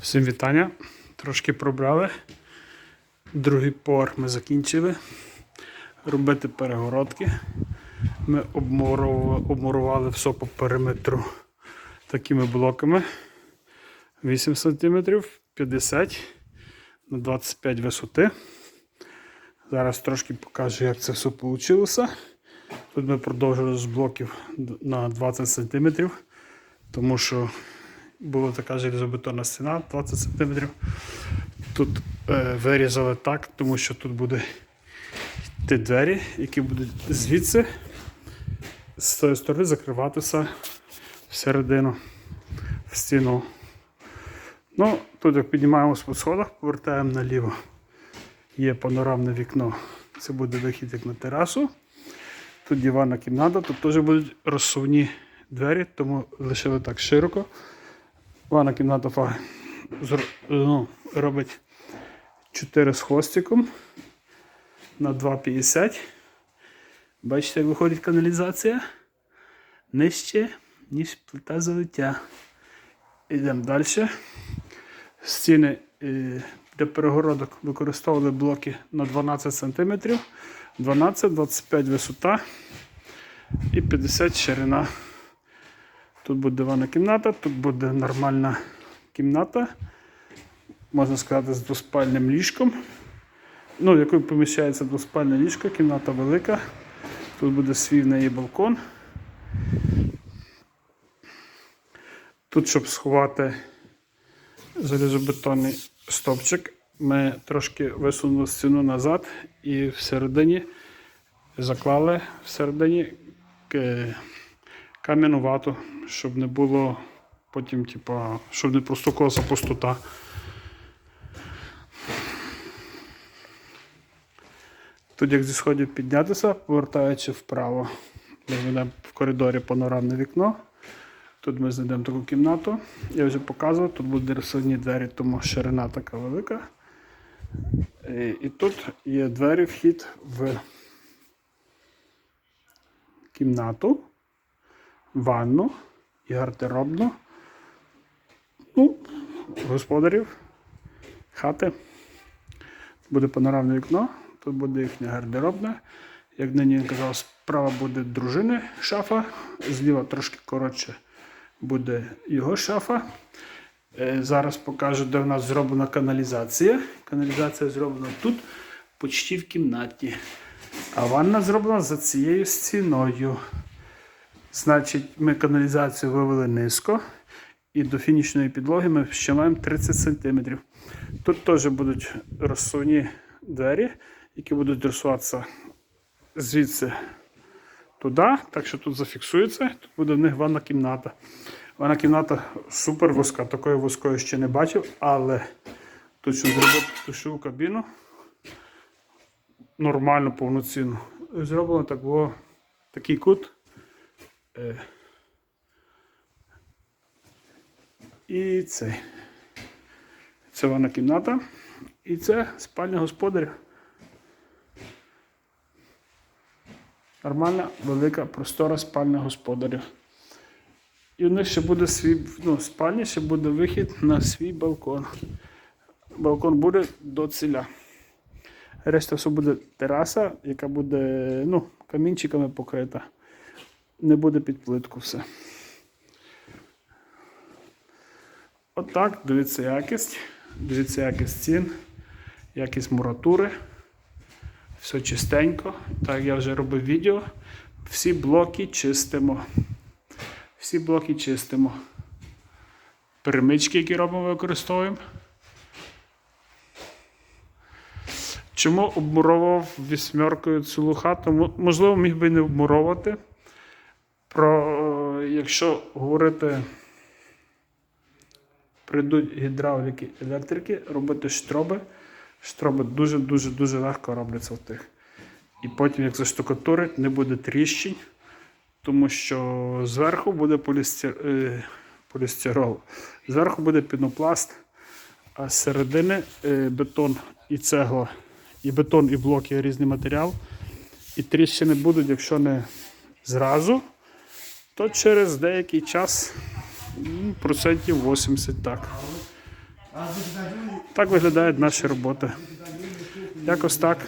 Всім вітання. Трошки пробрали. Другий поверх ми закінчили. Робити перегородки. Ми обмурували, обмурували все по периметру такими блоками. 8 см, 50 на 25 висоти. Зараз трошки покажу, як це все вийшло. Тут ми продовжили з блоків на 20 см, тому що була така железобетонна стіна 20 см. Тут е, вирізали так, тому що тут буде йти двері, які будуть звідси з цієї сторони закриватися всередину в стіну. Ну, тут як піднімаємось по сходах, повертаємо наліво. Є панорамне вікно. Це буде вихід як на терасу. Тут диванна кімната, тут теж будуть розсувні двері, тому лишили так широко. Ванна кімната фа- зр- ну, робить 4 з хвостиком на 2,50. Бачите, як виходить каналізація нижче, ніж плита залиття. Йдемо далі. Стіни е, для перегородок використовували блоки на 12 см, 12-25 висота і 50 ширина. Тут буде ванна кімната, тут буде нормальна кімната, можна сказати, з двоспальним ліжком. Ну, в якою поміщається двоспальне ліжко, кімната велика. Тут буде свій в неї балкон. Тут, щоб сховати залізобетонний стовпчик, ми трошки висунули стіну назад і всередині заклали всередині кам'яну вату, щоб не було потім, типа, щоб не простукувалася пустота. Тут, як зі сходів піднятися, повертаючи вправо, ми знайдемо в коридорі панорамне вікно. Тут ми знайдемо таку кімнату. Я вже показував, тут будуть розсувні двері, тому ширина така велика. І, і тут є двері, вхід в кімнату, ванну і гардеробну. Ну, господарів, хати. Буде панорамне вікно, тут буде їхня гардеробна. Як нині він казав, справа буде дружини шафа, зліва трошки коротше буде його шафа. Е, Зараз покажу, де в нас зроблена каналізація. Каналізація зроблена тут, почти в кімнаті. А ванна зроблена за цією стіною. Значить, ми каналізацію вивели низько. І до фінішної підлоги ми ще маємо 30 см. Тут теж будуть розсувні двері, які будуть дресуватися звідси туди. Так що тут зафіксується. Тут буде в них ванна кімната. Ванна кімната супер вузька. Такої вузької ще не бачив, але тут що зробити душову кабіну. Нормально, повноцінно. Зроблено так, о, такий кут. Е, І цей. Це ванна кімната. І це спальня господаря. Нормальна, велика, простора спальня господаря. І у них ще буде свій, ну, в спальні ще буде вихід на свій балкон. Балкон буде до ціля. Решта все буде тераса, яка буде ну, камінчиками покрита. Не буде під плитку все. Отак, дивіться якість. Дивіться якість цін, якість муратури. Все чистенько. Так я вже робив відео. Всі блоки чистимо. Всі блоки чистимо. Перемички, які робимо, використовуємо. Чому обмуровував вісьмеркою цілу хату? Можливо, міг би не обмуровувати. Про, якщо говорити, прийдуть гідравліки, електрики, робити штроби. Штроби дуже-дуже дуже легко робляться в тих. І потім, як заштукатурить, не буде тріщень, тому що зверху буде полістир... е, полістирол, зверху буде пінопласт, а з середини е, бетон і цегла, і бетон, і блок є різний матеріал. І тріщини будуть, якщо не зразу, то через деякий час м, процентів 80 так. Так виглядають наші роботи. Якось так.